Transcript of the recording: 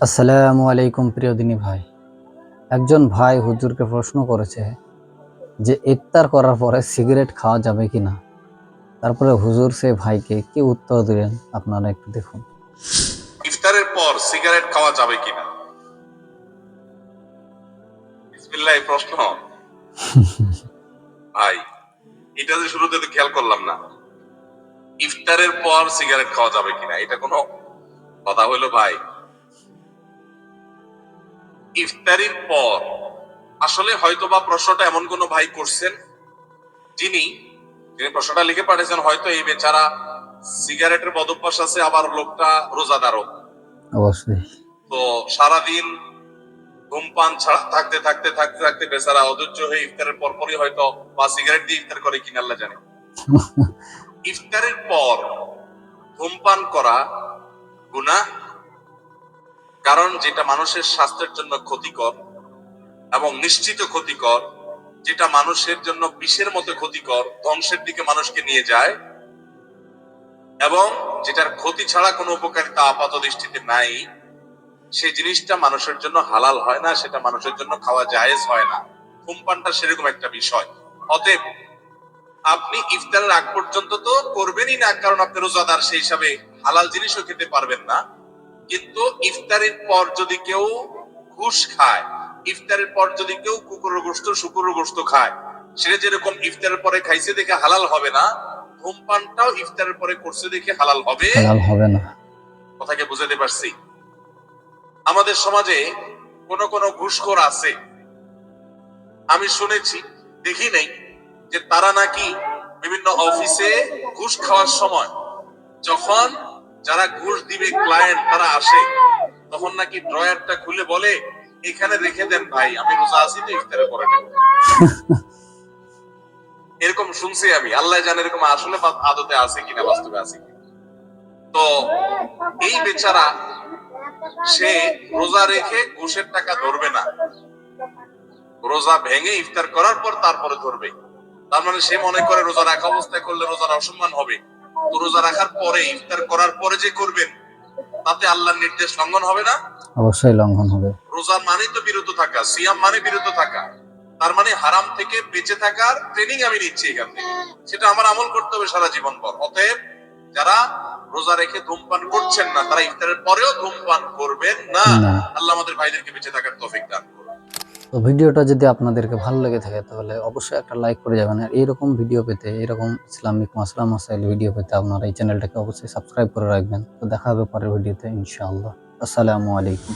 আসসালামু আলাইকুম প্রিয় দিনী ভাই। একজন ভাই হুজুরকে প্রশ্ন করেছে যে ইফতার করার পরে সিগারেট খাওয়া যাবে কি না? তারপরে হুজুর সে ভাইকে কি উত্তর দিলেন? আপনারা একটু দেখুন। ইফতারের পর সিগারেট খাওয়া যাবে কিনা বিসমিল্লাহ এই প্রশ্ন। ভাই এটা যে শুরুতে তো খেয়াল করলাম না। ইফতারের পর সিগারেট খাওয়া যাবে কিনা এটা কোনো কথা হইল ভাই। ইফতারির পর আসলে হয়তোবা প্রশ্নটা এমন কোন ভাই করছেন যিনি যিনি প্রশ্নটা লিখে পাঠিয়েছেন হয়তো এই বেচারা সিগারেটের বদভ্যাস আছে আবার লোকটা রোজাদারও। অবশ্যই। তো সারাদিন ধূমপান ছাড়া থাকতে থাকতে থাকতে থাকতে বেচারা অধৈর্য হয়ে ইফতারের পরপরই হয়তো বা সিগারেট দিয়ে ইফতার করে কিনা আল্লাহ জানে। ইফতারের পর ধূমপান করা গুনাহ কারণ যেটা মানুষের স্বাস্থ্যের জন্য ক্ষতিকর এবং নিশ্চিত ক্ষতিকর, যেটা মানুষের জন্য বিষের মতো ক্ষতিকর, ধ্বংসের দিকে মানুষকে নিয়ে যায় এবং যেটার ক্ষতি ছাড়া কোনো উপকারিতা আপাত দৃষ্টিতে নাই, সেই জিনিসটা মানুষের জন্য হালাল হয় না, সেটা মানুষের জন্য খাওয়া জায়েজ হয় না। ধূমপানটা সেরকম একটা বিষয়। অতএব আপনি ইফতারের আগ পর্যন্ত তো করবেনই না, কারণ আপনি রোজাদার, সেই হিসাবে হালাল জিনিসও খেতে পারবেন না। কিন্তু ইফতারের পর যদি কেউ ঘুষ খায় ইফতারের পর যদি কেউ কুকুরের গোস্ত শুকুরের গোস্ত খায় সেটা যেরকম ইফতারের পরে খাইছে দেখে হালাল হবে না ধূমপানটাও ইফতারের পরে করছে দেখে হালাল হবে। হালাল হবে না। কথাকে বুঝাতে পারছি? আমাদের সমাজে কোন কোন ঘুষখোর আছে। আমি শুনেছি দেখি নেই যে তারা নাকি বিভিন্ন অফিসে ঘুষ খাওয়ার সময় যখন যারা ঘুষ দিবে ক্লায়েন্ট তারা আসে। তখন নাকি ড্রয়ারটা খুলে বলে এখানে রেখে দেন ভাই আমি রোজা আছি তো ইফতারে পরে এরকম শুনছি আমি। আল্লাহ জানে এরকম আসলে আদতে আছে কিনা বাস্তবে আছে কিনা। তো এই বেচারা সে রোজা রেখে ঘুষের টাকা ধরবে না। রোজা ভেঙে ইফতার করার পর তারপরে ধরবে। তার মানে সে মনে করে রোজা রাখা অবস্থায় করলে রোজার অসম্মান হবে। তো রোজা রাখার পরে ইফতার করার পরে যে করবেন তাতে আল্লাহর নির্দেশ লঙ্ঘন হবে না? অবশ্যই লঙ্ঘন হবে। রোজার মানে তো বিরত থাকা সিয়াম মানে বিরত থাকা। তার মানে হারাম থেকে বেঁচে থাকার ট্রেনিং আমি নিচ্ছি এখান থেকে। সেটা আমার আমল করতে হবে সারা জীবন পর অতএব যারা রোজা রেখে ধূমপান করছেন না তারা ইফতারের পরেও ধূমপান করবেন না। না। আল্লাহ আমাদের ভাইদেরকে বেঁচে থাকার তৌফিক দান করুন। তো ভিডিওটা যদি আপনাদেরকে ভালো লেগে থাকে, তাহলে অবশ্যই একটা লাইক করে যাবেন। আর এইরকম ভিডিও পেতে এরকম ইসলামিক মাসলা মাসাইল ভিডিও পেতে আপনারা এই চ্যানেলটাকে অবশ্যই সাবস্ক্রাইব করে রাখবেন। তো দেখা হবে পরের ভিডিওতে ইনশাআল্লাহ। আসসালামু আলাইকুম।